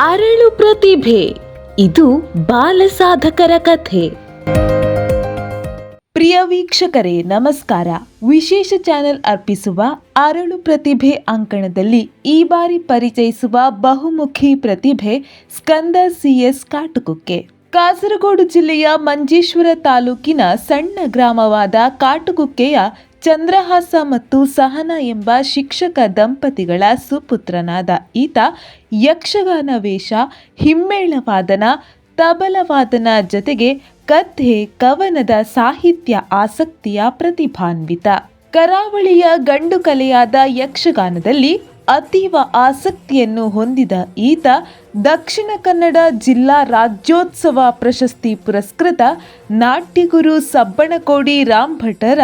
ಅರಳು ಪ್ರತಿಭೆ. ಇದು ಬಾಲ ಸಾಧಕರ ಕಥೆ. ಪ್ರಿಯ ವೀಕ್ಷಕರೇ, ನಮಸ್ಕಾರ. ವಿಶೇಷ ಚಾನೆಲ್ ಅರ್ಪಿಸುವ ಅರಳು ಪ್ರತಿಭೆ ಅಂಕಣದಲ್ಲಿ ಈ ಬಾರಿ ಪರಿಚಯಿಸುವ ಬಹುಮುಖಿ ಪ್ರತಿಭೆ ಸ್ಕಂದ ಸಿಎಸ್ ಕಾಟುಕುಕ್ಕೆ. ಕಾಸರಗೋಡು ಜಿಲ್ಲೆಯ ಮಂಜೇಶ್ವರ ತಾಲೂಕಿನ ಸಣ್ಣ ಗ್ರಾಮವಾದ ಕಾಟುಕುಕ್ಕೆಯ ಚಂದ್ರಹಾಸ ಮತ್ತು ಸಹನ ಎಂಬ ಶಿಕ್ಷಕ ದಂಪತಿಗಳ ಸುಪುತ್ರನಾದ ಈತ ಯಕ್ಷಗಾನ ವೇಷ, ಹಿಮ್ಮೇಳವಾದನ, ತಬಲವಾದನ ಜೊತೆಗೆ ಕಥೆ ಕವನದ ಸಾಹಿತ್ಯ ಆಸಕ್ತಿಯ ಪ್ರತಿಭಾನ್ವಿತ. ಕರಾವಳಿಯ ಗಂಡು ಕಲೆಯಾದ ಯಕ್ಷಗಾನದಲ್ಲಿ ಅತೀವ ಆಸಕ್ತಿಯನ್ನು ಹೊಂದಿದ ಈತ ದಕ್ಷಿಣ ಕನ್ನಡ ಜಿಲ್ಲಾ ರಾಜ್ಯೋತ್ಸವ ಪ್ರಶಸ್ತಿ ಪುರಸ್ಕೃತ ನಾಟ್ಯಗುರು ಸಬ್ಬಣಕೋಡಿ ರಾಮ್ ಭಟ್ಟರ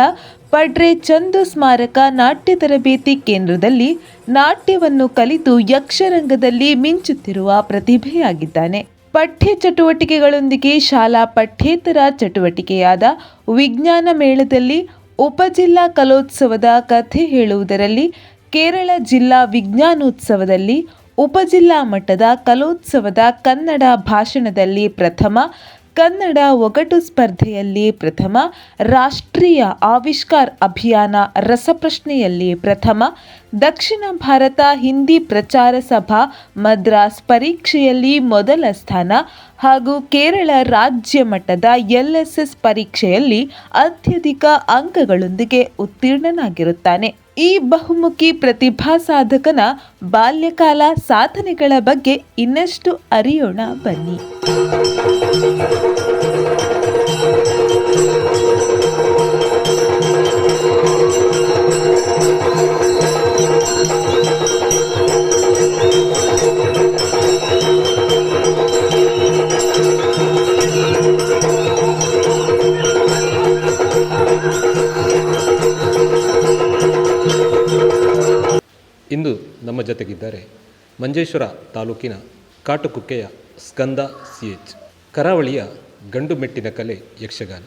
ಪಡ್ರೆ ಚಂದು ಸ್ಮಾರಕ ನಾಟ್ಯ ತರಬೇತಿ ಕೇಂದ್ರದಲ್ಲಿ ನಾಟ್ಯವನ್ನು ಕಲಿತು ಯಕ್ಷರಂಗದಲ್ಲಿ ಮಿಂಚುತ್ತಿರುವ ಪ್ರತಿಭೆಯಾಗಿದ್ದಾನೆ. ಪಠ್ಯ ಚಟುವಟಿಕೆಗಳೊಂದಿಗೆ ಶಾಲಾ ಪಠ್ಯೇತರ ಚಟುವಟಿಕೆಯಾದ ವಿಜ್ಞಾನ ಮೇಳದಲ್ಲಿ ಉಪಜಿಲ್ಲಾ ಕಲೋತ್ಸವದ ಕಥೆ ಹೇಳುವುದರಲ್ಲಿ ಕೇರಳ ಜಿಲ್ಲಾ ವಿಜ್ಞಾನೋತ್ಸವದಲ್ಲಿ ಉಪಜಿಲ್ಲಾ ಮಟ್ಟದ ಕಲೋತ್ಸವದ ಕನ್ನಡ ಭಾಷಣದಲ್ಲಿ ಪ್ರಥಮ ಕನ್ನಡ ಒಗಟು ಸ್ಪರ್ಧೆಯಲ್ಲಿ ಪ್ರಥಮ, ರಾಷ್ಟ್ರೀಯ ಆವಿಷ್ಕಾರ್ ಅಭಿಯಾನ ರಸಪ್ರಶ್ನೆಯಲ್ಲಿ ಪ್ರಥಮ, ದಕ್ಷಿಣ ಭಾರತ ಹಿಂದಿ ಪ್ರಚಾರ ಸಭಾ ಮದ್ರಾಸ್ ಪರೀಕ್ಷೆಯಲ್ಲಿ ಮೊದಲ ಸ್ಥಾನ ಹಾಗೂ ಕೇರಳ ರಾಜ್ಯ ಮಟ್ಟದ ಎಲ್ಎಸ್ಎಸ್ ಪರೀಕ್ಷೆಯಲ್ಲಿ ಅತ್ಯಧಿಕ ಅಂಕಗಳೊಂದಿಗೆ ಉತ್ತೀರ್ಣನಾಗಿರುತ್ತಾನೆ. ಈ ಬಹುಮುಖಿ ಪ್ರತಿಭಾ ಸಾಧಕನ ಬಾಲ್ಯಕಾಲ ಸಾಧನೆಗಳ ಬಗ್ಗೆ ಇನ್ನಷ್ಟು ಅರಿಯೋಣ ಬನ್ನಿ. ಮಂಜೇಶ್ವರ ತಾಲೂಕಿನ ಕಾಟುಕುಕ್ಕೆಯ ಸ್ಕಂದ ಸಿ ಎಚ್ ಕರಾವಳಿಯ ಗಂಡು ಮೆಟ್ಟಿನ ಕಲೆ ಯಕ್ಷಗಾನ.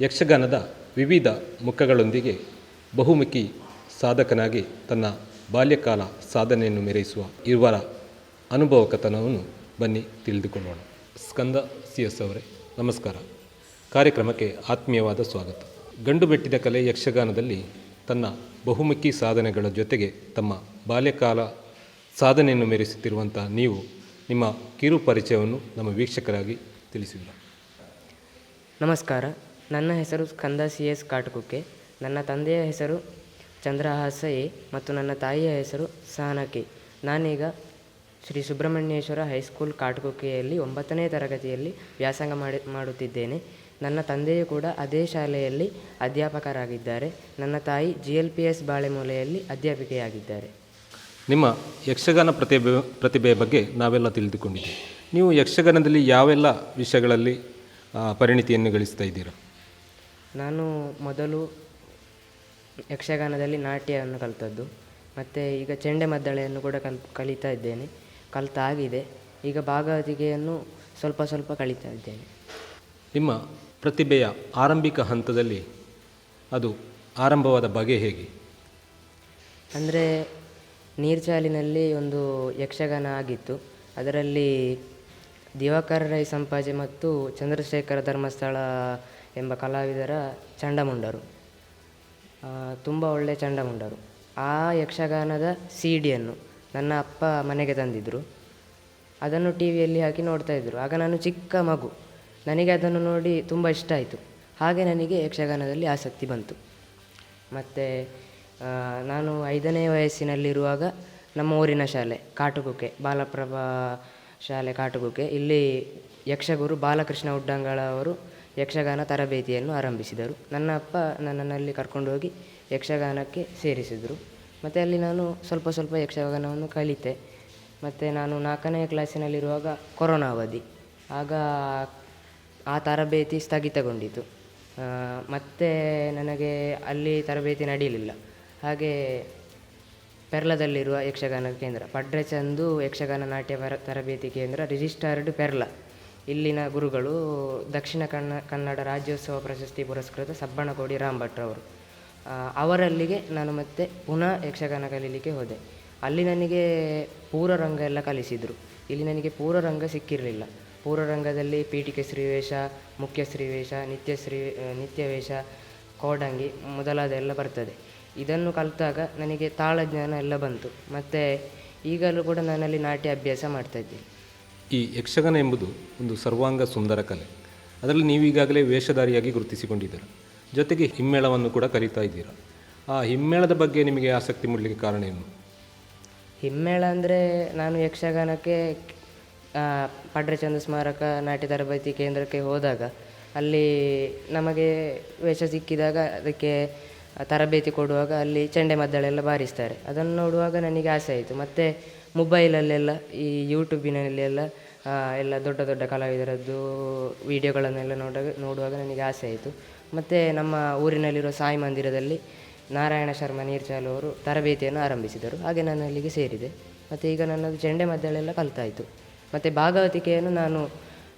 ಯಕ್ಷಗಾನದ ವಿವಿಧ ಮುಖಗಳೊಂದಿಗೆ ಬಹುಮುಖಿ ಸಾಧಕನಾಗಿ ತನ್ನ ಬಾಲ್ಯಕಾಲ ಸಾಧನೆಯನ್ನು ಮೆರೆಯಿಸುವ ಇವರ ಅನುಭವ ಕಥನವನ್ನು ಬನ್ನಿ ತಿಳಿದುಕೊಳ್ಳೋಣ. ಸ್ಕಂದ ಸಿ ಎಸ್ ಅವರೇ, ನಮಸ್ಕಾರ. ಕಾರ್ಯಕ್ರಮಕ್ಕೆ ಆತ್ಮೀಯವಾದ ಸ್ವಾಗತ. ಗಂಡು ಮೆಟ್ಟಿನ ಕಲೆ ಯಕ್ಷಗಾನದಲ್ಲಿ ತನ್ನ ಬಹುಮುಖಿ ಸಾಧನೆಗಳ ಜೊತೆಗೆ ತಮ್ಮ ಬಾಲ್ಯಕಾಲ ಸಾಧನೆಯನ್ನು ಮೆರೆಸುತ್ತಿರುವಂಥ ನೀವು ನಿಮ್ಮ ಕಿರು ಪರಿಚಯವನ್ನು ನಮ್ಮ ವೀಕ್ಷಕರಾಗಿ ತಿಳಿಸಿಲ್ಲ ನಮಸ್ಕಾರ. ನನ್ನ ಹೆಸರು ಸ್ಕಂದ ಸಿ ಎಸ್ ಕಾಟುಕುಕ್ಕೆ. ನನ್ನ ತಂದೆಯ ಹೆಸರು ಚಂದ್ರಹಾಸ ಎ ಮತ್ತು ನನ್ನ ತಾಯಿಯ ಹೆಸರು ಸಹನ ಕೆ ನಾನೀಗ ಶ್ರೀ ಸುಬ್ರಹ್ಮಣ್ಯೇಶ್ವರ ಹೈಸ್ಕೂಲ್ ಕಾಟಕುಕ್ಕೆಯಲ್ಲಿ ಒಂಬತ್ತನೇ ತರಗತಿಯಲ್ಲಿ ವ್ಯಾಸಂಗ ಮಾಡಿ, ಮಾಡುತ್ತಿದ್ದೇನೆ. ನನ್ನ ತಂದೆಯು ಕೂಡ ಅದೇ ಶಾಲೆಯಲ್ಲಿ ಅಧ್ಯಾಪಕರಾಗಿದ್ದಾರೆ. ನನ್ನ ತಾಯಿ ಜಿ ಎಲ್ ಪಿ ಎಸ್ ಬಾಳೆಮೂಲೆಯಲ್ಲಿ ಅಧ್ಯಾಪಿಕೆಯಾಗಿದ್ದಾರೆ. ನಿಮ್ಮ ಯಕ್ಷಗಾನ ಪ್ರತಿಭೆ ಪ್ರತಿಭೆಯ ಬಗ್ಗೆ ನಾವೆಲ್ಲ ತಿಳಿದುಕೊಂಡಿದ್ದೀವಿ. ನೀವು ಯಕ್ಷಗಾನದಲ್ಲಿ ಯಾವೆಲ್ಲ ವಿಷಯಗಳಲ್ಲಿ ಪರಿಣಿತಿಯನ್ನು ಗಳಿಸ್ತಾ ಇದ್ದೀರಾ? ನಾನು ಮೊದಲು ಯಕ್ಷಗಾನದಲ್ಲಿ ನಾಟ್ಯವನ್ನು ಕಲಿತದ್ದು. ಮತ್ತು ಈಗ ಚೆಂಡೆಮದ್ದಳೆಯನ್ನು ಕೂಡ ಕಲ್ ಕಲಿತಾ ಇದ್ದೇನೆ. ಕಲಿತಾಗಿದೆ ಈಗ ಭಾಗವತಿಗೆಯನ್ನು ಸ್ವಲ್ಪ ಸ್ವಲ್ಪ ಕಲಿತಾ ಇದ್ದೇನೆ. ನಿಮ್ಮ ಪ್ರತಿಭೆಯ ಆರಂಭಿಕ ಹಂತದಲ್ಲಿ ಅದು ಆರಂಭವಾದ ಬಗೆ ಹೇಗೆ? ಅಂದರೆ ನೀರ್ಚಾಲಿನಲ್ಲಿ ಒಂದು ಯಕ್ಷಗಾನ ಆಗಿತ್ತು. ಅದರಲ್ಲಿ ದಿವಾಕರ ರೈ ಸಂಪಾಜೆ ಮತ್ತು ಚಂದ್ರಶೇಖರ ಧರ್ಮಸ್ಥಳ ಎಂಬ ಕಲಾವಿದರ ಚಂಡಮುಂಡರು. ತುಂಬ ಒಳ್ಳೆಯ ಚಂಡಮುಂಡರು. ಆ ಯಕ್ಷಗಾನದ ಸಿ ಡಿಯನ್ನು ನನ್ನ ಅಪ್ಪ ಮನೆಗೆ ತಂದಿದ್ದರು ಅದನ್ನು ಟಿ ವಿಯಲ್ಲಿ ಹಾಕಿ ನೋಡ್ತಾ ಇದ್ದರು ಆಗ ನಾನು ಚಿಕ್ಕ ಮಗು. ನನಗೆ ಅದನ್ನು ನೋಡಿ ತುಂಬ ಇಷ್ಟ ಆಯಿತು. ಹಾಗೆ ನನಗೆ ಯಕ್ಷಗಾನದಲ್ಲಿ ಆಸಕ್ತಿ ಬಂತು. ಮತ್ತು ನಾನು ಐದನೇ ವಯಸ್ಸಿನಲ್ಲಿರುವಾಗ ನಮ್ಮ ಊರಿನ ಶಾಲೆ ಕಾಟುಕುಕ್ಕೆ ಬಾಲಪ್ರಭಾ ಶಾಲೆ ಕಾಟುಕುಕ್ಕೆ ಇಲ್ಲಿ ಯಕ್ಷಗುರು ಬಾಲಕೃಷ್ಣ ಉಡ್ಡಂಗಳವರು ಯಕ್ಷಗಾನ ತರಬೇತಿಯನ್ನು ಆರಂಭಿಸಿದರು. ನನ್ನ ಅಪ್ಪ ನನ್ನನ್ನು ಅಲ್ಲಿ ಕರ್ಕೊಂಡು ಹೋಗಿ ಯಕ್ಷಗಾನಕ್ಕೆ ಸೇರಿಸಿದರು. ಮತ್ತು ಅಲ್ಲಿ ನಾನು ಸ್ವಲ್ಪ ಸ್ವಲ್ಪ ಯಕ್ಷಗಾನವನ್ನು ಕಲಿತೆ. ಮತ್ತು ನಾನು ನಾಲ್ಕನೇ ಕ್ಲಾಸಿನಲ್ಲಿರುವಾಗ ಕೊರೋನಾ ಅವಧಿ. ಆಗ ಆ ತರಬೇತಿ ಸ್ಥಗಿತಗೊಂಡಿತು. ಮತ್ತೆ ನನಗೆ ಅಲ್ಲಿ ತರಬೇತಿ ನಡೆಯಲಿಲ್ಲ ಹಾಗೆ ಪೆರ್ಲದಲ್ಲಿರುವ ಯಕ್ಷಗಾನ ಕೇಂದ್ರ. ಪಡ್ರೆಚಂದು ಯಕ್ಷಗಾನ ನಾಟ್ಯ ತರಬೇತಿ ಕೇಂದ್ರ, ರಿಜಿಸ್ಟರ್ಡ್ ಪೆರ್ಲ. ಇಲ್ಲಿನ ಗುರುಗಳು ದಕ್ಷಿಣ ಕನ್ನ, ಕನ್ನಡ ರಾಜ್ಯೋತ್ಸವ ಪ್ರಶಸ್ತಿ ಪುರಸ್ಕೃತ ಸಬ್ಬಣಗೋಡಿ ರಾಮ್ ಭಟ್ರವರು ಅವರು ಅವರಲ್ಲಿಗೆ ನಾನು ಮತ್ತೆ ಪುನಃ ಯಕ್ಷಗಾನ ಕಲೀಲಿಕ್ಕೆ ಹೋದೆ. ಅಲ್ಲಿ ನನಗೆ ಪೂರ್ವರಂಗ ಎಲ್ಲ ಕಲಿಸಿದರು. ಇಲ್ಲಿ ನನಗೆ ಪೂರ್ವರಂಗ ಸಿಕ್ಕಿರಲಿಲ್ಲ. ಪೂರ್ವರಂಗದಲ್ಲಿ ಪೀಠಿಕೆ ಶ್ರೀವೇಷ ಮುಖ್ಯ ಶ್ರೀವೇಷ ನಿತ್ಯ ಶ್ರೀ ನಿತ್ಯವೇಷ ಕೋಡಂಗಿ ಮೊದಲಾದ ಎಲ್ಲ ಬರ್ತದೆ. ಇದನ್ನು ಕಲಿತಾಗ ನನಗೆ ತಾಳ ಜ್ಞಾನ ಎಲ್ಲ ಬಂತು. ಮತ್ತು ಈಗಲೂ ಕೂಡ ನಾನಲ್ಲಿ ನಾಟ್ಯ ಅಭ್ಯಾಸ ಮಾಡ್ತಾ ಇದ್ದೇನೆ. ಈ ಯಕ್ಷಗಾನ ಎಂಬುದು ಒಂದು ಸರ್ವಾಂಗ ಸುಂದರ ಕಲೆ. ಅದರಲ್ಲಿ ನೀವು ಈಗಾಗಲೇ ವೇಷಧಾರಿಯಾಗಿ ಗುರುತಿಸಿಕೊಂಡಿದ್ದೀರ. ಜೊತೆಗೆ ಹಿಮ್ಮೇಳವನ್ನು ಕೂಡ ಕಲಿತಾ ಇದ್ದೀರಾ. ಆ ಹಿಮ್ಮೇಳದ ಬಗ್ಗೆ ನಿಮಗೆ ಆಸಕ್ತಿ ಮೂಡಲಿಕ್ಕೆ ಕಾರಣ ಏನು? ಹಿಮ್ಮೇಳ ಅಂದರೆ ನಾನು ಯಕ್ಷಗಾನಕ್ಕೆ ಪಡ್ರೆಚಂದ್ರ ಸ್ಮಾರಕ ನಾಟ್ಯ ತರಬೇತಿ ಕೇಂದ್ರಕ್ಕೆ ಹೋದಾಗ ಅಲ್ಲಿ ನಮಗೆ ವೇಷ ಸಿಕ್ಕಿದಾಗ ಅದಕ್ಕೆ ತರಬೇತಿ ಕೊಡುವಾಗ ಅಲ್ಲಿ ಚೆಂಡೆ ಮದ್ದಳೆಲ್ಲ ಬಾರಿಸ್ತಾರೆ. ಅದನ್ನು ನೋಡುವಾಗ ನನಗೆ ಆಸೆ ಆಯಿತು. ಮತ್ತು ಮೊಬೈಲಲ್ಲೆಲ್ಲ, ಈ ಯೂಟ್ಯೂಬಿನಲ್ಲೆಲ್ಲ ಎಲ್ಲ ದೊಡ್ಡ ದೊಡ್ಡ ಕಲಾವಿದರದ್ದು ವೀಡಿಯೋಗಳನ್ನೆಲ್ಲ ನೋಡುವಾಗ ನೋಡುವಾಗ ನನಗೆ ಆಸೆ ಆಯಿತು. ಮತ್ತು ನಮ್ಮ ಊರಿನಲ್ಲಿರೋ ಸಾಯಿ ಮಂದಿರದಲ್ಲಿ ನಾರಾಯಣ ಶರ್ಮ ನೀರ್ಚಾಲು ಅವರು ತರಬೇತಿಯನ್ನು ಆರಂಭಿಸಿದರು. ಹಾಗೆ ನಾನು ಅಲ್ಲಿಗೆ ಸೇರಿದೆ. ಮತ್ತು ಈಗ ನನ್ನದು ಚೆಂಡೆ ಮದ್ದಳೆಲ್ಲ ಕಲಿತಾಯಿತು ಮತ್ತು ಭಾಗವತಿಕೆಯನ್ನು ನಾನು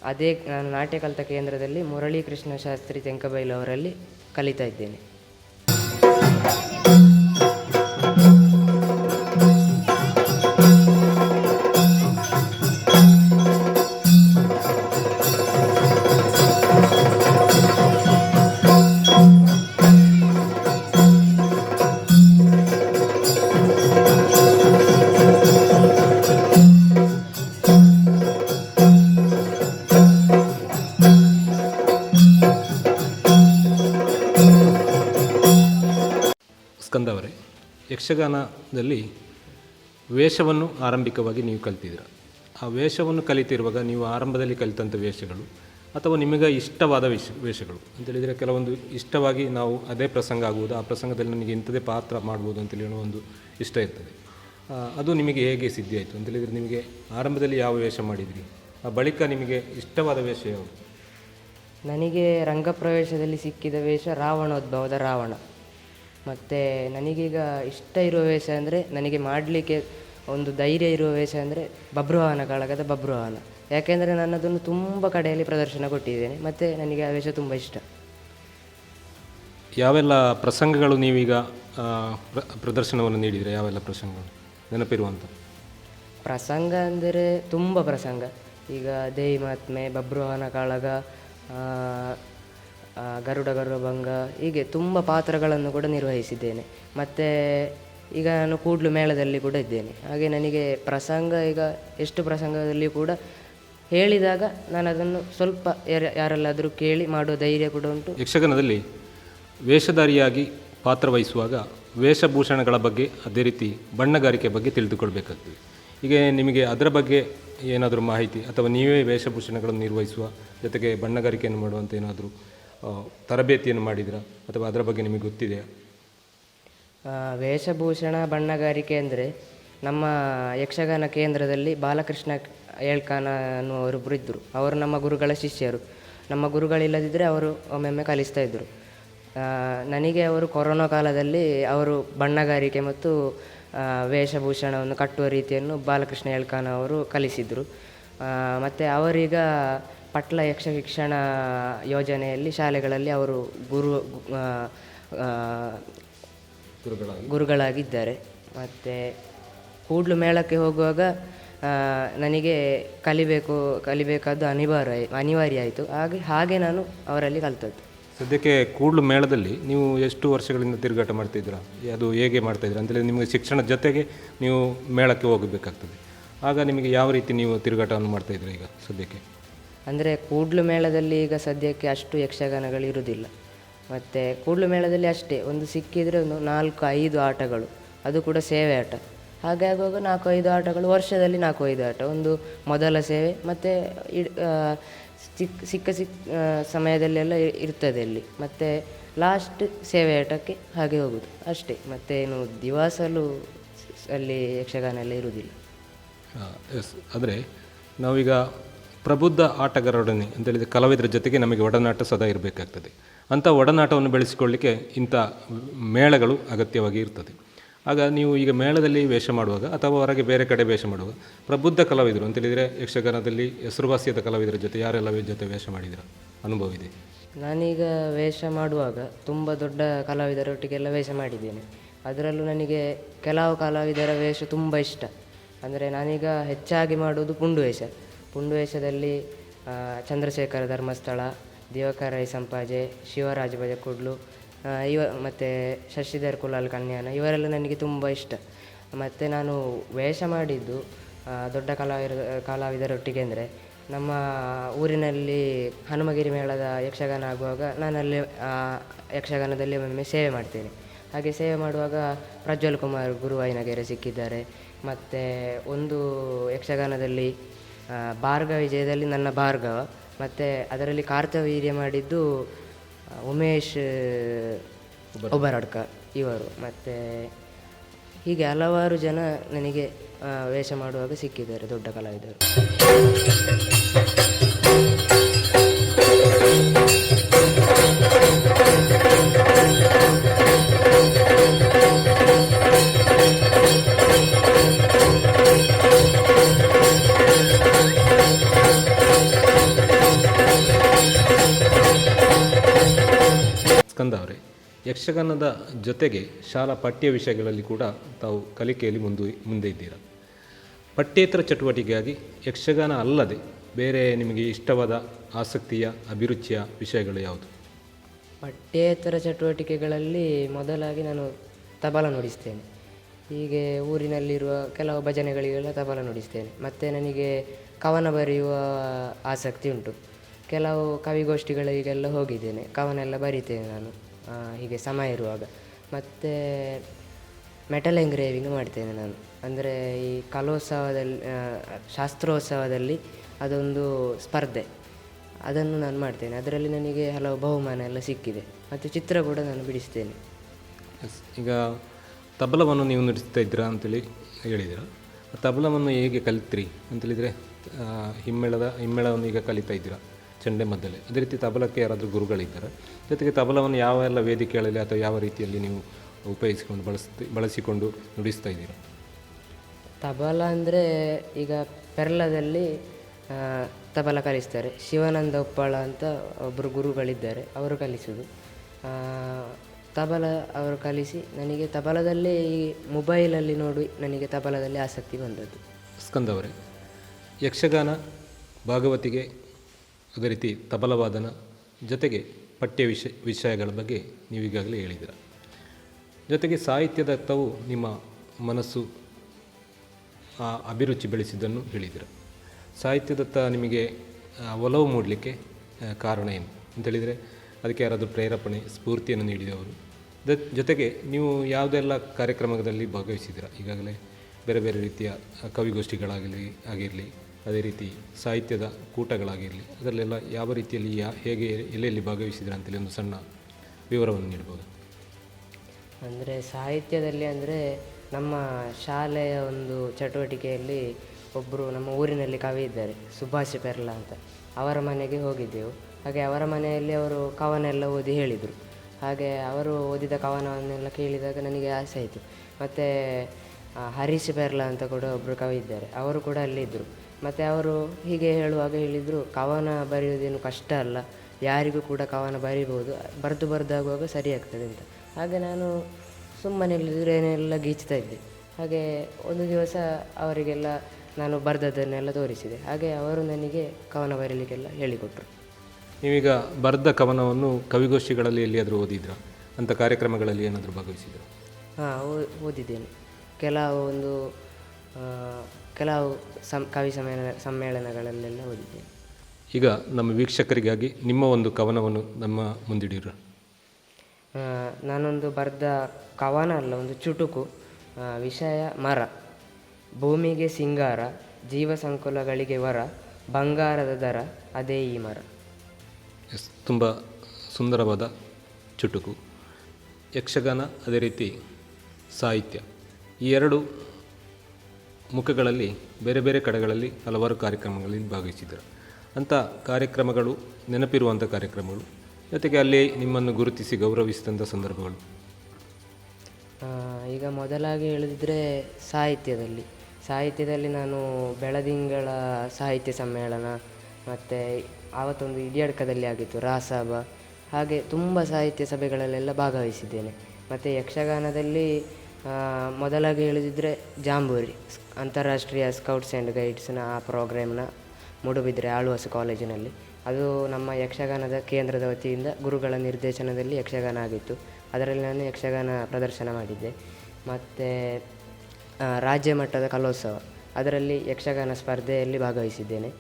ಅದೇ, ನಾನು ನಾಟ್ಯ ಕಲಿತ ಕೇಂದ್ರದಲ್ಲಿ ಮುರಳೀಕೃಷ್ಣ ಶಾಸ್ತ್ರಿ ತೆಂಕಬೈಲ್ ಅವರಲ್ಲಿ ಕಲಿತಾ ಇದ್ದೇನೆ. Thank you. ಯಕ್ಷಗಾನದಲ್ಲಿ ವೇಷವನ್ನು ಆರಂಭಿಕವಾಗಿ ನೀವು ಕಲ್ತಿದ್ದೀರ? ಆ ವೇಷವನ್ನು ಕಲಿತಿರುವಾಗ ನೀವು ಆರಂಭದಲ್ಲಿ ಕಲಿತಂಥ ವೇಷಗಳು ಅಥವಾ ನಿಮಗೆ ಇಷ್ಟವಾದ ವೇಷ, ವೇಷಗಳು ಅಂತೇಳಿದರೆ ಕೆಲವೊಂದು ಇಷ್ಟವಾಗಿ ನಾವು ಅದೇ ಪ್ರಸಂಗ ಆಗುವುದು, ಆ ಪ್ರಸಂಗದಲ್ಲಿ ನನಗೆ ಇಂಥದೇ ಪಾತ್ರ ಮಾಡ್ಬೋದು ಅಂತೇಳಿ ಹೇಳೋ ಒಂದು ಇಷ್ಟ ಇರ್ತದೆ. ಅದು ನಿಮಗೆ ಹೇಗೆ ಸಿದ್ಧಿ ಆಯಿತು ಅಂತೇಳಿದರೆ ನಿಮಗೆ ಆರಂಭದಲ್ಲಿ ಯಾವ ವೇಷ ಮಾಡಿದಿರಿ? ಆ ಬಳಿಕ ನಿಮಗೆ ಇಷ್ಟವಾದ ವೇಷ ಯಾವುದು? ನನಗೆ ರಂಗಪ್ರವೇಶದಲ್ಲಿ ಸಿಕ್ಕಿದ ವೇಷ ರಾವಣೋದ್ಭವದ ರಾವಣ. ಮತ್ತು ನನಗೀಗ ಇಷ್ಟ ಇರುವ ವೇಷ ಅಂದರೆ ನನಗೆ ಮಾಡಲಿಕ್ಕೆ ಒಂದು ಧೈರ್ಯ ಇರುವ ವೇಷ ಅಂದರೆ ಬಬ್ರುವಾಹನ ಕಾಳಗದ ಬಬ್ರುವಾಹನ ಯಾಕೆಂದರೆ ನಾನು ಅದನ್ನು ತುಂಬ ಕಡೆಯಲ್ಲಿ ಪ್ರದರ್ಶನ ಕೊಟ್ಟಿದ್ದೇನೆ. ಮತ್ತು ನನಗೆ ಆ ವೇಷ ತುಂಬ ಇಷ್ಟ. ಯಾವೆಲ್ಲ ಪ್ರಸಂಗಗಳು ನೀವೀಗ ಪ್ರ ಪ್ರದರ್ಶನವನ್ನು ನೀಡಿದರೆ ಯಾವೆಲ್ಲ ಪ್ರಸಂಗಗಳು? ನೆನಪಿರುವಂಥ ಪ್ರಸಂಗ ಅಂದರೆ ತುಂಬ ಪ್ರಸಂಗ. ಈಗ ದೇವಿ ಮಹಾತ್ಮೆ ಬಬ್ರುವಾಹನ ಕಾಳಗ ಆ, ಗರುಡ ಭಂಗ ಹೀಗೆ ತುಂಬ ಪಾತ್ರಗಳನ್ನು ಕೂಡ ನಿರ್ವಹಿಸಿದ್ದೇನೆ. ಮತ್ತು ಈಗ ನಾನು ಕೂಡ್ಲು ಮೇಳದಲ್ಲಿ ಕೂಡ ಇದ್ದೇನೆ. ಹಾಗೆ ನನಗೆ ಪ್ರಸಂಗ ಈಗ ಎಷ್ಟು ಪ್ರಸಂಗದಲ್ಲಿ ಕೂಡ ಹೇಳಿದಾಗ ನಾನು ಅದನ್ನು ಸ್ವಲ್ಪ ಯಾರ ಯಾರಲ್ಲಾದರೂ ಕೇಳಿ ಮಾಡುವ ಧೈರ್ಯ ಕೂಡ ಉಂಟು. ಯಕ್ಷಗಾನದಲ್ಲಿ ವೇಷಧಾರಿಯಾಗಿ ಪಾತ್ರ ವಹಿಸುವಾಗ ವೇಷಭೂಷಣಗಳ ಬಗ್ಗೆ ಅದೇ ರೀತಿ ಬಣ್ಣಗಾರಿಕೆ ಬಗ್ಗೆ ತಿಳಿದುಕೊಳ್ಬೇಕಾಗ್ತದೆ. ಹೀಗೆ ನಿಮಗೆ ಅದರ ಬಗ್ಗೆ ಏನಾದರೂ ಮಾಹಿತಿ ಅಥವಾ ನೀವೇ ವೇಷಭೂಷಣಗಳನ್ನು ನಿರ್ವಹಿಸುವ ಜೊತೆಗೆ ಬಣ್ಣಗಾರಿಕೆಯನ್ನು ಮಾಡುವಂಥ ಏನಾದರೂ ತರಬೇತಿಯನ್ನು ಮಾಡಿದ್ರ ಅಥವಾ ಅದರ ಬಗ್ಗೆ ನಿಮಗೆ ಗೊತ್ತಿದೆಯಾ? ವೇಷಭೂಷಣ ಬಣ್ಣಗಾರಿಕೆ ಅಂದರೆ ನಮ್ಮ ಯಕ್ಷಗಾನ ಕೇಂದ್ರದಲ್ಲಿ ಬಾಲಕೃಷ್ಣ ಏಳ್ಕಾನ ಅನ್ನುವರೊಬ್ಬರು ಇದ್ದರು. ಅವರು ನಮ್ಮ ಗುರುಗಳ ಶಿಷ್ಯರು. ನಮ್ಮ ಗುರುಗಳಿಲ್ಲದಿದ್ದರೆ ಅವರು ಒಮ್ಮೊಮ್ಮೆ ಕಲಿಸ್ತಾ ಇದ್ದರು. ನನಗೆ ಅವರು ಕೊರೋನಾ ಕಾಲದಲ್ಲಿ ಅವರು ಬಣ್ಣಗಾರಿಕೆ ಮತ್ತು ವೇಷಭೂಷಣವನ್ನು ಕಟ್ಟುವ ರೀತಿಯನ್ನು ಬಾಲಕೃಷ್ಣ ಏಳ್ಕಾನ ಅವರು ಕಲಿಸಿದರು. ಮತ್ತು ಅವರೀಗ ಪಟ್ಲ ಯಕ್ಷ ಶಿಕ್ಷಣ ಯೋಜನೆಯಲ್ಲಿ ಶಾಲೆಗಳಲ್ಲಿ ಅವರು ಗುರು ಗುರುಗಳಾಗಿದ್ದಾರೆ. ಮತ್ತು ಕೂಡ್ಲು ಮೇಳಕ್ಕೆ ಹೋಗುವಾಗ ನನಗೆ ಕಲಿಬೇಕು, ಕಲಿಬೇಕಾದ್ದು ಅನಿವಾರ್ಯ ಅನಿವಾರ್ಯ ಆಯಿತು. ಹಾಗೆ ಹಾಗೆ ನಾನು ಅವರಲ್ಲಿ ಕಲಿತದ್ದು. ಸದ್ಯಕ್ಕೆ ಕೂಡ್ಲು ಮೇಳದಲ್ಲಿ ನೀವು ಎಷ್ಟು ವರ್ಷಗಳಿಂದ ತಿರುಗಾಟ ಮಾಡ್ತಿದ್ದೀರಾ? ಅದು ಹೇಗೆ ಮಾಡ್ತಾಯಿದ್ದೀರಾ ಅಂದರೆ ನಿಮಗೆ ಶಿಕ್ಷಣದ ಜೊತೆಗೆ ನೀವು ಮೇಳಕ್ಕೆ ಹೋಗಬೇಕಾಗ್ತದೆ. ಆಗ ನಿಮಗೆ ಯಾವ ರೀತಿ ನೀವು ತಿರುಗಾಟವನ್ನು ಮಾಡ್ತಾಯಿದ್ದೀರಾ ಈಗ ಸದ್ಯಕ್ಕೆ? ಅಂದರೆ ಕೂಡ್ಲು ಮೇಳದಲ್ಲಿ ಈಗ ಸದ್ಯಕ್ಕೆ ಅಷ್ಟು ಯಕ್ಷಗಾನಗಳು ಇರುವುದಿಲ್ಲ. ಮತ್ತು ಕೂಡ್ಲು ಮೇಳದಲ್ಲಿ ಅಷ್ಟೇ, ಒಂದು ಸಿಕ್ಕಿದರೆ ಒಂದು ನಾಲ್ಕು, ಐದು ಆಟಗಳು, ಅದು ಕೂಡ ಸೇವೆ ಆಟ. ಹಾಗೆ ಆಗುವಾಗ ನಾಲ್ಕು, ಐದು ಆಟಗಳು, ವರ್ಷದಲ್ಲಿ ನಾಲ್ಕು, ಐದು ಆಟ, ಒಂದು ಮೊದಲ ಸೇವೆ, ಮತ್ತು ಇಡ್- ಸಿಕ್ಕ ಸಿಕ್ಕ ಸಮಯದಲ್ಲೆಲ್ಲ ಇರ್ತದೆ ಅಲ್ಲಿ. ಮತ್ತು ಲಾಸ್ಟ್ ಸೇವೆ ಆಟಕ್ಕೆ ಹಾಗೆ ಹೋಗೋದು, ಅಷ್ಟೇ. ಮತ್ತೇನು ದಿವಸಲು ಅಲ್ಲಿ ಯಕ್ಷಗಾನ ಎಲ್ಲ ಇರುವುದಿಲ್ಲ. ಎಸ್. ಆದರೆ ನಾವೀಗ ಪ್ರಬುದ್ಧ ಆಟಗಾರರೊಡನೆ ಅಂತೇಳಿದರೆ ಕಲಾವಿದರ ಜೊತೆಗೆ ನಮಗೆ ಒಡನಾಟ ಸದಾ ಇರಬೇಕಾಗ್ತದೆ. ಅಂಥ ಒಡನಾಟವನ್ನು ಬೆಳೆಸಿಕೊಳ್ಳಿಕ್ಕೆ ಇಂಥ ಮೇಳಗಳು ಅಗತ್ಯವಾಗಿ ಇರ್ತದೆ. ಆಗ ನೀವು ಈಗ ಮೇಳದಲ್ಲಿ ವೇಷ ಮಾಡುವಾಗ ಅಥವಾ ಹೊರಗೆ ಬೇರೆ ಕಡೆ ವೇಷ ಮಾಡುವಾಗ ಪ್ರಬುದ್ಧ ಕಲಾವಿದರು ಅಂತೇಳಿದರೆ ಯಕ್ಷಗಾನದಲ್ಲಿ ಹೆಸರುವಾಸಿಯಾದ ಕಲಾವಿದರ ಜೊತೆ ಯಾರೆಲ್ಲ ಜೊತೆ ವೇಷ ಮಾಡಿದಿರ? ಅನುಭವ ಇದೆ? ನಾನೀಗ ವೇಷ ಮಾಡುವಾಗ ತುಂಬ ದೊಡ್ಡ ಕಲಾವಿದರೊಟ್ಟಿಗೆಲ್ಲ ವೇಷ ಮಾಡಿದ್ದೇನೆ. ಅದರಲ್ಲೂ ನನಗೆ ಕೆಲವು ಕಲಾವಿದರ ವೇಷ ತುಂಬ ಇಷ್ಟ. ಅಂದರೆ ನಾನೀಗ ಹೆಚ್ಚಾಗಿ ಮಾಡುವುದು ಪುಂಡು ವೇಷ. ಪುಂಡು ವೇಷದಲ್ಲಿ ಆ, ಚಂದ್ರಶೇಖರ ಧರ್ಮಸ್ಥಳ ದಿವಾಕರ ಸಂಪಾಜೆ ಶಿವರಾಜ ಬಜಕುಡ್ಲು ಇವ ಮತ್ತು ಶಶಿಧರ್ ಕುಲಾಲ್ ಕನ್ಯಾನ ಇವರೆಲ್ಲ ನನಗೆ ತುಂಬ ಇಷ್ಟ. ಮತ್ತು ನಾನು ವೇಷ ಮಾಡಿದ್ದು ದೊಡ್ಡ ಕಲಾವಿದ ಕಲಾವಿದರೊಟ್ಟಿಗೆ ಅಂದರೆ ನಮ್ಮ ಊರಿನಲ್ಲಿ ಹನುಮಗಿರಿ ಮೇಳದ ಯಕ್ಷಗಾನ ಆಗುವಾಗ ನಾನಲ್ಲಿ ಯಕ್ಷಗಾನದಲ್ಲಿ ಒಮ್ಮೆ ಸೇವೆ ಮಾಡ್ತೇನೆ. ಹಾಗೆ ಸೇವೆ ಮಾಡುವಾಗ ಪ್ರಜ್ವಲ್ ಕುಮಾರ್ ಗುರುವಾಯಿನಗೆರೆ ಸಿಕ್ಕಿದ್ದಾರೆ. ಮತ್ತು ಒಂದು ಯಕ್ಷಗಾನದಲ್ಲಿ ಭಾರ್ಗವ ವಿಜಯದಲ್ಲಿ ನನ್ನ ಭಾರ್ಗವ. ಮತ್ತು ಅದರಲ್ಲಿ ಕಾರ್ತವೀರ್ಯ ಮಾಡಿದ್ದು ಉಮೇಶ್ ಒಬರಡ್ಕ ಇವರು. ಮತ್ತು ಹೀಗೆ ಹಲವಾರು ಜನ ನನಗೆ ವೇಷ ಮಾಡುವಾಗ ಸಿಕ್ಕಿದ್ದಾರೆ ದೊಡ್ಡ ಕಲಾವಿದರು. ಸ್ಕಂದ ಅವರೇ ಯಕ್ಷಗಾನದ ಜೊತೆಗೆ ಶಾಲಾ ಪಠ್ಯ ವಿಷಯಗಳಲ್ಲಿ ಕೂಡ ತಾವು ಕಲಿಕೆಯಲ್ಲಿ ಮುಂದು, ಮುಂದೆ ಇದ್ದೀರಾ. ಪಠ್ಯೇತರ ಚಟುವಟಿಕೆಗಾಗಿ ಯಕ್ಷಗಾನ ಅಲ್ಲದೆ ಬೇರೆ ನಿಮಗೆ ಇಷ್ಟವಾದ ಆಸಕ್ತಿಯ, ಅಭಿರುಚಿಯ ವಿಷಯಗಳು ಯಾವುದು? ಪಠ್ಯೇತರ ಚಟುವಟಿಕೆಗಳಲ್ಲಿ ಮೊದಲಾಗಿ ನಾನು ತಬಲ ನುಡಿಸ್ತೇನೆ. ಹೀಗೆ ಊರಿನಲ್ಲಿರುವ ಕೆಲವು ಭಜನೆಗಳಿಗೆಲ್ಲ ತಬಲ ನುಡಿಸ್ತೇನೆ. ಮತ್ತು ನನಗೆ ಕವನ ಬರೆಯುವ ಆಸಕ್ತಿ ಉಂಟು. ಕೆಲವು ಕವಿಗೋಷ್ಠಿಗಳಿಗೆಲ್ಲ ಹೋಗಿದ್ದೇನೆ ಕವನ ಎಲ್ಲ ಬರಿತೇನೆ ನಾನು ಹೀಗೆ ಸಮಯ ಇರುವಾಗ. ಮತ್ತು ಮೆಟಲ್ ಎಂಗ್ರೇವಿಂಗ್ ಮಾಡ್ತೇನೆ ನಾನು. ಅಂದರೆ ಈ ಕಲೋತ್ಸವದಲ್ಲಿ ಶಾಸ್ತ್ರೋತ್ಸವದಲ್ಲಿ ಅದೊಂದು ಸ್ಪರ್ಧೆ. ಅದನ್ನು ನಾನು ಮಾಡ್ತೇನೆ. ಅದರಲ್ಲಿ ನನಗೆ ಹಲವು ಬಹುಮಾನ ಎಲ್ಲ ಸಿಕ್ಕಿದೆ. ಮತ್ತು ಚಿತ್ರ ಕೂಡ ನಾನು ಬಿಡಿಸ್ತೇನೆ. ಈಗ ತಬಲವನ್ನು ನೀವು ನುಡಿಸ್ತಾ ಇದ್ದೀರಾ ಅಂತೇಳಿ ಹೇಳಿದ್ದೀರಾ. ತಬಲವನ್ನು ಹೇಗೆ ಕಲಿತ್ರಿ ಅಂತೇಳಿದರೆ ಹಿಮ್ಮೇಳದ, ಹಿಮ್ಮೇಳವನ್ನು ಈಗ ಕಲಿತಾ ಇದ್ದೀರಾ? ಚಂಡೆ ಮದ್ದಲೆ. ಅದೇ ರೀತಿ ತಬಲಕ್ಕೆ ಯಾರಾದರೂ ಗುರುಗಳಿದ್ದಾರೆ. ಜೊತೆಗೆ ತಬಲವನ್ನು ಯಾವ ಎಲ್ಲ ವೇದಿಕೆಗಳಲ್ಲಿ ಅಥವಾ ಯಾವ ರೀತಿಯಲ್ಲಿ ನೀವು ಉಪಯೋಗಿಸಿಕೊಂಡು ಬಳಸ್ತಿ ಬಳಸಿಕೊಂಡು ನುಡಿಸ್ತಾ ಇದ್ದೀರಾ? ತಬಲ ಅಂದರೆ ಈಗ ಪೆರ್ಲದಲ್ಲಿ ತಬಲ ಕಲಿಸ್ತಾರೆ. ಶಿವಾನಂದ ಉಪ್ಪಾಳ ಅಂತ ಒಬ್ಬರು ಗುರುಗಳಿದ್ದಾರೆ ಅವರು ಕಲಿಸೋದು. ತಬಲ ಅವರು ಕಲಿಸಿ ನನಗೆ ತಬಲದಲ್ಲಿ ಈ ಮೊಬೈಲಲ್ಲಿ ನೋಡಿ ನನಗೆ ತಬಲದಲ್ಲಿ ಆಸಕ್ತಿ ಬಂದದ್ದು. ಸ್ಕಂದವರೇ ಯಕ್ಷಗಾನ ಭಾಗವತಿಗೆ ಅದೇ ರೀತಿ ತಬಲವಾದನ ಜೊತೆಗೆ ಪಠ್ಯ ವಿಷಯ ವಿಷಯಗಳ ಬಗ್ಗೆ ನೀವು ಈಗಾಗಲೇ ಹೇಳಿದ್ದೀರ. ಜೊತೆಗೆ ಸಾಹಿತ್ಯದತ್ತವು ನಿಮ್ಮ ಮನಸ್ಸು ಅಭಿರುಚಿ ಬೆಳೆಸಿದ್ದನ್ನು ಹೇಳಿದಿರ ಸಾಹಿತ್ಯದತ್ತ ನಿಮಗೆ ಒಲವು ಮೂಡಲಿಕ್ಕೆ ಕಾರಣ ಏನು ಅಂತೇಳಿದರೆ ಅದಕ್ಕೆ ಯಾರಾದರೂ ಪ್ರೇರೇಪಣೆ, ಸ್ಫೂರ್ತಿಯನ್ನು ನೀಡಿದವರು ಜೊತೆಗೆ ನೀವು ಯಾವುದೆಲ್ಲ ಕಾರ್ಯಕ್ರಮದಲ್ಲಿ ಭಾಗವಹಿಸಿದ್ದೀರಾ? ಈಗಾಗಲೇ ಬೇರೆ ಬೇರೆ ರೀತಿಯ ಕವಿಗೋಷ್ಠಿಗಳಾಗಲಿ, ಆಗಿರಲಿ ಅದೇ ರೀತಿ ಸಾಹಿತ್ಯದ ಕೂಟಗಳಾಗಿರಲಿ, ಅದರಲ್ಲೆಲ್ಲ ಯಾವ ರೀತಿಯಲ್ಲಿ ಯಾ, ಹೇಗೆ ಎಲ್ಲೆಲ್ಲಿ ಭಾಗವಹಿಸಿದ್ರೆ ಅಂತೇಳಿ ಒಂದು ಸಣ್ಣ ವಿವರವನ್ನು ನೀಡ್ಬೋದು? ಅಂದರೆ ಸಾಹಿತ್ಯದಲ್ಲಿ ಅಂದರೆ ನಮ್ಮ ಶಾಲೆಯ ಒಂದು ಚಟುವಟಿಕೆಯಲ್ಲಿ ಒಬ್ಬರು ನಮ್ಮ ಊರಿನಲ್ಲಿ ಕವಿ ಇದ್ದಾರೆ, ಸುಭಾಷ್ ಪೆರ್ಲ ಅಂತ. ಅವರ ಮನೆಗೆ ಹೋಗಿದ್ದೆವು. ಹಾಗೆ ಅವರ ಮನೆಯಲ್ಲಿ ಅವರು ಕವನ ಎಲ್ಲ ಓದಿ ಹೇಳಿದರು. ಹಾಗೆ ಅವರು ಓದಿದ ಕವನವನ್ನೆಲ್ಲ ಕೇಳಿದಾಗ ನನಗೆ ಆಸೆ ಆಯಿತು. ಮತ್ತು ಹರೀಶ್ ಪೆರ್ಲ ಅಂತ ಕೂಡ ಒಬ್ಬರು ಕವಿ ಇದ್ದಾರೆ. ಅವರು ಕೂಡ ಅಲ್ಲಿದ್ದರು. ಮತ್ತು ಅವರು ಹೀಗೆ ಹೇಳುವಾಗ ಹೇಳಿದರು ಕವನ ಬರೆಯೋದೇನು ಕಷ್ಟ ಅಲ್ಲ ಯಾರಿಗೂ ಕೂಡ ಕವನ ಬರಿಬೋದು ಬರೆದು ಬರೆದಾಗುವಾಗ ಸರಿ ಆಗ್ತದೆ ಅಂತ. ಹಾಗೆ ನಾನು ಸುಮ್ಮನೆ ಇಲ್ಲದಿರೇನೆಲ್ಲ ಗೀಚ್ತಾ ಇದ್ದೆ. ಹಾಗೆ ಒಂದು ದಿವಸ ಅವರಿಗೆಲ್ಲ ನಾನು ಬರೆದದ್ದನ್ನೆಲ್ಲ ತೋರಿಸಿದೆ. ಹಾಗೆ ಅವರು ನನಗೆ ಕವನ ಬರೀಲಿಕ್ಕೆಲ್ಲ ಹೇಳಿಕೊಟ್ರು. ನೀವೀಗ ಬರೆದ ಕವನವನ್ನು ಕವಿಗೋಷ್ಠಿಗಳಲ್ಲಿ ಎಲ್ಲಿಯಾದರೂ ಓದಿದ್ರು? ಅಂಥ ಕಾರ್ಯಕ್ರಮಗಳಲ್ಲಿ ಏನಾದರೂ ಭಾಗವಹಿಸಿದ್ರು? ಹಾಂ ಓದಿದ್ದೇನೆ. ಕೆಲವೊಂದು ಕೆಲವು ಸಮ್ ಕವಿ ಸಮ್ಮೇಳನ ಸಮ್ಮೇಳನಗಳಲ್ಲೆಲ್ಲ ಓದಿದ್ದೇನೆ. ಈಗ ನಮ್ಮ ವೀಕ್ಷಕರಿಗಾಗಿ ನಿಮ್ಮ ಒಂದು ಕವನವನ್ನು ನಮ್ಮ ಮುಂದಿಡಿರು. ನಾನೊಂದು ಬರೆದ ಕವನ ಅಲ್ಲ ಒಂದು ಚುಟುಕು. ಆ, ವಿಷಯ ಮರ. ಭೂಮಿಗೆ ಸಿಂಗಾರ ಜೀವ ಸಂಕುಲಗಳಿಗೆ ವರ ಬಂಗಾರದ ದರ ಅದೇ ಈ ಮರ. ಎಸ್ ತುಂಬ ಸುಂದರವಾದ ಚುಟುಕು. ಯಕ್ಷಗಾನ ಅದೇ ರೀತಿ ಸಾಹಿತ್ಯ. ಈ ಎರಡು ಮುಖಗಳಲ್ಲಿ ಬೇರೆ ಬೇರೆ ಕಡೆಗಳಲ್ಲಿ ಹಲವಾರು ಕಾರ್ಯಕ್ರಮಗಳಲ್ಲಿ ಭಾಗವಹಿಸಿದ್ದರು. ಅಂಥ ಕಾರ್ಯಕ್ರಮಗಳು, ನೆನಪಿರುವಂಥ ಕಾರ್ಯಕ್ರಮಗಳು, ಜೊತೆಗೆ ಅಲ್ಲಿ ನಿಮ್ಮನ್ನು ಗುರುತಿಸಿ ಗೌರವಿಸಿದಂಥ ಸಂದರ್ಭಗಳು. ಈಗ ಮೊದಲಾಗಿ ಹೇಳಿದ್ರೆ ಸಾಹಿತ್ಯದಲ್ಲಿ. ಸಾಹಿತ್ಯದಲ್ಲಿ ನಾನು ಬೆಳದಿಂಗಳ ಸಾಹಿತ್ಯ ಸಮ್ಮೇಳನ, ಮತ್ತು ಆವತ್ತೊಂದು ಇಡಿಯಡ್ಕದಲ್ಲಿ ಆಗಿತ್ತು ರಾಸಾಬ ಹಾಗೆ ತುಂಬ ಸಾಹಿತ್ಯ ಸಭೆಗಳಲ್ಲೆಲ್ಲ ಭಾಗವಹಿಸಿದ್ದೇನೆ. ಮತ್ತು ಯಕ್ಷಗಾನದಲ್ಲಿ ಮೊದಲಾಗಿ ಹೇಳೋದಿದ್ರೆ ಜಾಂಬೂರಿ, ಅಂತಾರಾಷ್ಟ್ರೀಯ ಸ್ಕೌಟ್ಸ್ ಆ್ಯಂಡ್ ಗೈಡ್ಸ್ನ ಆ ಪ್ರೋಗ್ರಾಮ್ನ ಮೂಡುಬಿದ್ರೆ ಆಳ್ವಾಸ್ ಕಾಲೇಜಿನಲ್ಲಿ. ಅದು ನಮ್ಮ ಯಕ್ಷಗಾನದ ಕೇಂದ್ರದ ವತಿಯಿಂದ ಗುರುಗಳ ನಿರ್ದೇಶನದಲ್ಲಿ ಯಕ್ಷಗಾನ ಆಗಿತ್ತು. ಅದರಲ್ಲಿ ನಾನು ಯಕ್ಷಗಾನ ಪ್ರದರ್ಶನ ಮಾಡಿದ್ದೆ. ಮತ್ತು ರಾಜ್ಯ ಮಟ್ಟದ ಕಲೋತ್ಸವ, ಅದರಲ್ಲಿ ಯಕ್ಷಗಾನ ಸ್ಪರ್ಧೆಯಲ್ಲಿ ಭಾಗವಹಿಸಿದ್ದೇನೆ.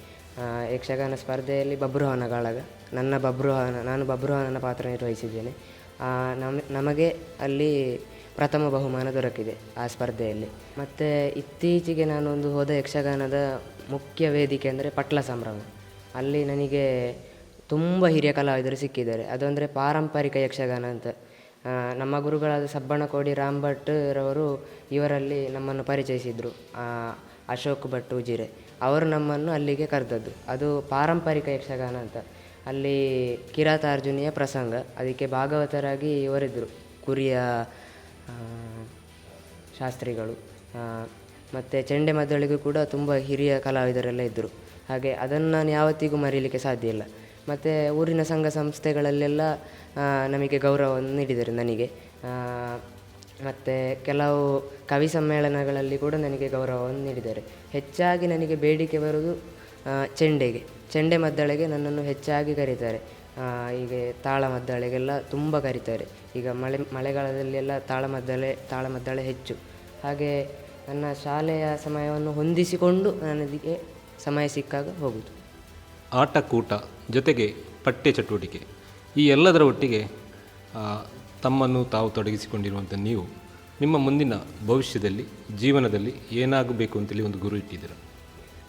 ಯಕ್ಷಗಾನ ಸ್ಪರ್ಧೆಯಲ್ಲಿ ಬಬ್ರುವಾಹನ ಕಾಳಗ ನನ್ನ ಬಬ್ರುವಾಹನ ನಾನು ಬಬ್ರುವಾಹನನ ಪಾತ್ರ ನಿರ್ವಹಿಸಿದ್ದೇನೆ. ನಮಗೆ ಅಲ್ಲಿ ಪ್ರಥಮ ಬಹುಮಾನ ದೊರಕಿದೆ ಆ ಸ್ಪರ್ಧೆಯಲ್ಲಿ. ಮತ್ತು ಇತ್ತೀಚೆಗೆ ನಾನೊಂದು ಹೋದ ಯಕ್ಷಗಾನದ ಮುಖ್ಯ ವೇದಿಕೆ ಅಂದರೆ ಪಟ್ಲ ಸಂಭ್ರಮ. ಅಲ್ಲಿ ನನಗೆ ತುಂಬ ಹಿರಿಯ ಕಲಾವಿದರು ಸಿಕ್ಕಿದ್ದಾರೆ. ಅದು ಅಂದರೆ ಪಾರಂಪರಿಕ ಯಕ್ಷಗಾನ ಅಂತ. ನಮ್ಮ ಗುರುಗಳಾದ ಸಬ್ಬಣಕೋಡಿ ರಾಮ್ ಭಟ್ ರವರು ಇವರಲ್ಲಿ ನಮ್ಮನ್ನು ಪರಿಚಯಿಸಿದರು. ಅಶೋಕ್ ಭಟ್ ಉಜಿರೆ. ಅವರು ನಮ್ಮನ್ನು ಅಲ್ಲಿಗೆ ಕರೆದದ್ದು. ಅದು ಪಾರಂಪರಿಕ ಯಕ್ಷಗಾನ ಅಂತ. ಅಲ್ಲಿ ಕಿರಾತಾರ್ಜುನಿಯ ಪ್ರಸಂಗ. ಅದಕ್ಕೆ ಭಾಗವತರಾಗಿ ಇವರಿದ್ದರು ಕುರಿಯ ಶಾಸ್ತ್ರಿಗಳು. ಮತ್ತು ಚೆಂಡೆ ಮದ್ದಳಿಗೂ ಕೂಡ ತುಂಬ ಹಿರಿಯ ಕಲಾವಿದರೆಲ್ಲ ಇದ್ದರು ಹಾಗೆ ಅದನ್ನು ನಾನು ಯಾವತ್ತಿಗೂ ಮರೀಲಿಕ್ಕೆ ಸಾಧ್ಯ ಇಲ್ಲ. ಮತ್ತು ಊರಿನ ಸಂಘ ಸಂಸ್ಥೆಗಳಲ್ಲೆಲ್ಲ ನಮಗೆ ಗೌರವವನ್ನು ನೀಡಿದರು ನನಗೆ. ಮತ್ತು ಕೆಲವು ಕವಿ ಸಮ್ಮೇಳನಗಳಲ್ಲಿ ಕೂಡ ನನಗೆ ಗೌರವವನ್ನು ನೀಡಿದ್ದಾರೆ. ಹೆಚ್ಚಾಗಿ ನನಗೆ ಬೇಡಿಕೆ ಬರುವುದು ಚೆಂಡೆಗೆ. ಚೆಂಡೆ ಮದ್ದಳೆಗೆ ನನ್ನನ್ನು ಹೆಚ್ಚಾಗಿ ಕರೀತಾರೆ. ಹೀಗೆ ತಾಳಮದ್ದಳೆಗೆಲ್ಲ ತುಂಬ ಕರೀತಾರೆ. ಈಗ ಮಳೆ ಮಳೆಗಾಲದಲ್ಲೆಲ್ಲ ತಾಳಮದ್ದಳೆ ತಾಳಮದ್ದಳೆ ಹೆಚ್ಚು. ಹಾಗೆ ನನ್ನ ಶಾಲೆಯ ಸಮಯವನ್ನು ಹೊಂದಿಸಿಕೊಂಡು ನನಗೆ ಸಮಯ ಸಿಕ್ಕಾಗ ಹೋಗುವುದು ಆಟಕೂಟ ಜೊತೆಗೆ ಪಠ್ಯ ಚಟುವಟಿಕೆ ಈ ಎಲ್ಲದರ ಒಟ್ಟಿಗೆ ತಮ್ಮನ್ನು ತಾವು ತೊಡಗಿಸಿಕೊಂಡಿರುವಂಥ ನೀವು ನಿಮ್ಮ ಮುಂದಿನ ಭವಿಷ್ಯದಲ್ಲಿ ಜೀವನದಲ್ಲಿ ಏನಾಗಬೇಕು ಅಂತೇಳಿ ಒಂದು ಗುರು ಇಟ್ಟಿದ್ದೀರ?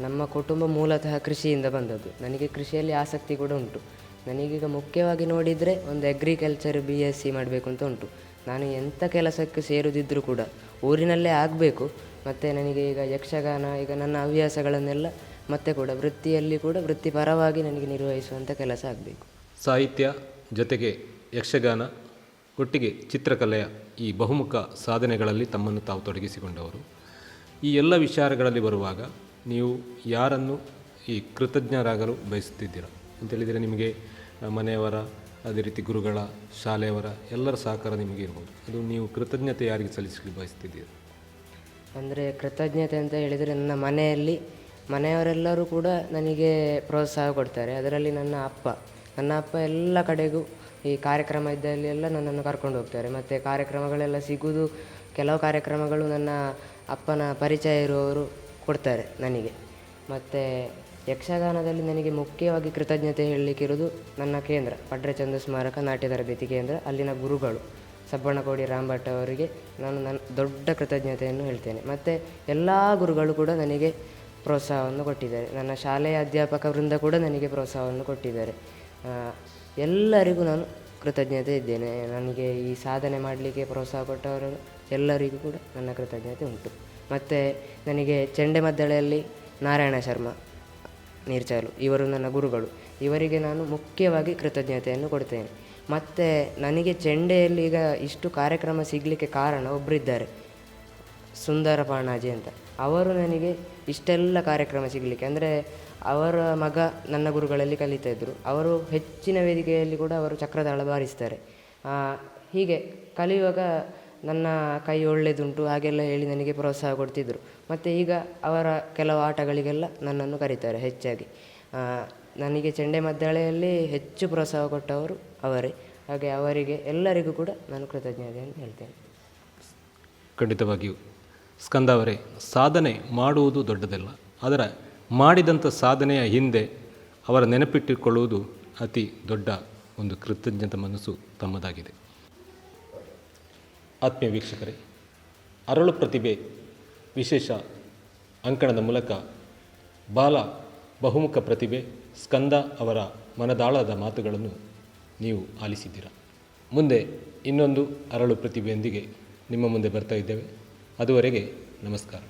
ನಮ್ಮ ಕುಟುಂಬ ಮೂಲತಃ ಕೃಷಿಯಿಂದ ಬಂದದ್ದು. ನನಗೆ ಕೃಷಿಯಲ್ಲಿ ಆಸಕ್ತಿ ಕೂಡ ಉಂಟು. ನನಗೀಗ ಮುಖ್ಯವಾಗಿ ನೋಡಿದರೆ ಒಂದು ಅಗ್ರಿಕಲ್ಚರ್ ಬಿ ಎಸ್ ಸಿ ಮಾಡಬೇಕು ಅಂತ ಉಂಟು. ನಾನು ಎಂಥ ಕೆಲಸಕ್ಕೆ ಸೇರುದಿದ್ದರೂ ಕೂಡ ಊರಿನಲ್ಲೇ ಆಗಬೇಕು, ಮತ್ತು ನನಗೆ ಈಗ ಯಕ್ಷಗಾನ, ಈಗ ನನ್ನ ಹವ್ಯಾಸಗಳನ್ನೆಲ್ಲ ಮತ್ತೆ ಕೂಡ ವೃತ್ತಿಯಲ್ಲಿ ಕೂಡ ವೃತ್ತಿಪರವಾಗಿ ನನಗೆ ನಿರ್ವಹಿಸುವಂಥ ಕೆಲಸ ಆಗಬೇಕು. ಸಾಹಿತ್ಯ ಜೊತೆಗೆ ಯಕ್ಷಗಾನ, ಒಟ್ಟಿಗೆ ಚಿತ್ರಕಲೆಯ ಈ ಬಹುಮುಖ ಸಾಧನೆಗಳಲ್ಲಿ ತಮ್ಮನ್ನು ತಾವು ತೊಡಗಿಸಿಕೊಂಡವರು. ಈ ಎಲ್ಲ ವಿಚಾರಗಳಲ್ಲಿ ಬರುವಾಗ ನೀವು ಯಾರನ್ನು ಈ ಕೃತಜ್ಞರಾಗಲು ಬಯಸುತ್ತಿದ್ದೀರಾ? ಅಂತೇಳಿದರೆ ನಿಮಗೆ ಮನೆಯವರ, ಅದೇ ರೀತಿ ಗುರುಗಳ, ಶಾಲೆಯವರ ಎಲ್ಲರ ಸಹಕಾರ ನಿಮಗೆ ಇರ್ಬೋದು. ಅದು ನೀವು ಕೃತಜ್ಞತೆ ಯಾರಿಗೆ ಸಲ್ಲಿಸಲು ಬಯಸ್ತಿದ್ದೀರಿ? ಅಂದರೆ ಕೃತಜ್ಞತೆ ಅಂತ ಹೇಳಿದರೆ ನನ್ನ ಮನೆಯಲ್ಲಿ ಮನೆಯವರೆಲ್ಲರೂ ಕೂಡ ನನಗೆ ಪ್ರೋತ್ಸಾಹ ಕೊಡ್ತಾರೆ. ಅದರಲ್ಲಿ ನನ್ನ ಅಪ್ಪ ನನ್ನ ಅಪ್ಪ ಎಲ್ಲ ಕಡೆಗೂ ಈ ಕಾರ್ಯಕ್ರಮ ಇದ್ದಲ್ಲಿ ಎಲ್ಲ ನನ್ನನ್ನು ಕರ್ಕೊಂಡು ಹೋಗ್ತಾರೆ. ಮತ್ತು ಕಾರ್ಯಕ್ರಮಗಳೆಲ್ಲ ಸಿಗುವುದು, ಕೆಲವು ಕಾರ್ಯಕ್ರಮಗಳು ನನ್ನ ಅಪ್ಪನ ಪರಿಚಯ ಇರುವವರು ಕೊಡ್ತಾರೆ ನನಗೆ. ಮತ್ತು ಯಕ್ಷಗಾನದಲ್ಲಿ ನನಗೆ ಮುಖ್ಯವಾಗಿ ಕೃತಜ್ಞತೆ ಹೇಳಲಿಕ್ಕಿರುವುದು ನನ್ನ ಕೇಂದ್ರ ಪಡ್ರೆಚಂದ್ರ ಸ್ಮಾರಕ, ನಾಟ್ಯ ತರಬೇತಿ ಕೇಂದ್ರ, ಅಲ್ಲಿನ ಗುರುಗಳು ಸಬ್ಬಣ್ಣಕೋಡಿ ರಾಮಭಟ್ ಅವರಿಗೆ ನಾನು ನನ್ನ ದೊಡ್ಡ ಕೃತಜ್ಞತೆಯನ್ನು ಹೇಳ್ತೇನೆ. ಮತ್ತು ಎಲ್ಲ ಗುರುಗಳು ಕೂಡ ನನಗೆ ಪ್ರೋತ್ಸಾಹವನ್ನು ಕೊಟ್ಟಿದ್ದಾರೆ. ನನ್ನ ಶಾಲೆಯ ಅಧ್ಯಾಪಕ ವೃಂದ ಕೂಡ ನನಗೆ ಪ್ರೋತ್ಸಾಹವನ್ನು ಕೊಟ್ಟಿದ್ದಾರೆ. ಎಲ್ಲರಿಗೂ ನಾನು ಕೃತಜ್ಞತೆ ಇದ್ದೇನೆ. ನನಗೆ ಈ ಸಾಧನೆ ಮಾಡಲಿಕ್ಕೆ ಪ್ರೋತ್ಸಾಹ ಕೊಟ್ಟವರು ಎಲ್ಲರಿಗೂ ಕೂಡ ನನ್ನ ಕೃತಜ್ಞತೆ ಉಂಟು. ಮತ್ತು ನನಗೆ ಚೆಂಡೆಮದ್ದಳೆಯಲ್ಲಿ ನಾರಾಯಣ ಶರ್ಮಾ ನೀರ್ಚಾಲು. ಇವರು ನನ್ನ ಗುರುಗಳು. ಇವರಿಗೆ ನಾನು ಮುಖ್ಯವಾಗಿ ಕೃತಜ್ಞತೆಯನ್ನು ಕೊಡ್ತೇನೆ. ಮತ್ತು ನನಗೆ ಚೆಂಡೆಯಲ್ಲಿ ಈಗ ಇಷ್ಟು ಕಾರ್ಯಕ್ರಮ ಸಿಗಲಿಕ್ಕೆ ಕಾರಣ ಒಬ್ಬರಿದ್ದಾರೆ ಸುಂದರ ಪಾಣಾಜಿ ಅಂತ. ಅವರು ನನಗೆ ಇಷ್ಟೆಲ್ಲ ಕಾರ್ಯಕ್ರಮ ಸಿಗಲಿಕ್ಕೆ. ಅಂದರೆ ಅವರ ಮಗ ನನ್ನ ಗುರುಗಳಲ್ಲಿ ಕಲಿತಾ ಇದ್ದರು ಅವರು ಹೆಚ್ಚಿನ ವೇದಿಕೆಯಲ್ಲಿ ಕೂಡ ಅವರು ಚಕ್ರತಾಳ ಬಾರಿಸ್ತಾರೆ. ಹೀಗೆ ಕಲಿಯುವಾಗ ನನ್ನ ಕೈ ಒಳ್ಳೆಯದುಂಟು ಹಾಗೆಲ್ಲ ಹೇಳಿ ನನಗೆ ಪ್ರೋತ್ಸಾಹ ಕೊಡ್ತಿದ್ದರು ಮತ್ತು ಈಗ ಅವರ ಕೆಲವು ಆಟಗಳಿಗೆಲ್ಲ ನನ್ನನ್ನು ಕರೀತಾರೆ ಹೆಚ್ಚಾಗಿ. ನನಗೆ ನನಗೆ ಚೆಂಡೆಮದ್ದಳೆಯಲ್ಲಿ ಹೆಚ್ಚು ಪ್ರೋತ್ಸಾಹ ಕೊಟ್ಟವರು ಅವರೇ. ಹಾಗೆ ಅವರಿಗೆ ಎಲ್ಲರಿಗೂ ಕೂಡ ನಾನು ಕೃತಜ್ಞತೆಯನ್ನು ಹೇಳ್ತೇನೆ. ಖಂಡಿತವಾಗಿಯೂ. ಸ್ಕಂದ ಅವರೇ, ಸಾಧನೆ ಮಾಡುವುದು ದೊಡ್ಡದಲ್ಲ. ಆದರೆ ಮಾಡಿದಂಥ ಸಾಧನೆಯ ಹಿಂದೆ ಅವರ ನೆನಪಿಟ್ಟುಕೊಳ್ಳುವುದು ಅತಿ ದೊಡ್ಡ ಒಂದು ಕೃತಜ್ಞತ ಮನಸ್ಸು ತಮ್ಮದಾಗಿದೆ. ಆತ್ಮೀಯ ವೀಕ್ಷಕರೇ, ಅರಳು ಪ್ರತಿಭೆ ವಿಶೇಷ ಅಂಕಣದ ಮೂಲಕ ಬಾಲ ಬಹುಮುಖ ಪ್ರತಿಭೆ ಸ್ಕಂದ ಅವರ ಮನದಾಳದ ಮಾತುಗಳನ್ನು ನೀವು ಆಲಿಸಿದ್ದೀರ? ಮುಂದೆ ಇನ್ನೊಂದು ಅರಳು ಪ್ರತಿಭೆಯೊಂದಿಗೆ ನಿಮ್ಮ ಮುಂದೆ ಬರ್ತಾ ಇದ್ದೇವೆ. ಅದುವರೆಗೆ ನಮಸ್ಕಾರ.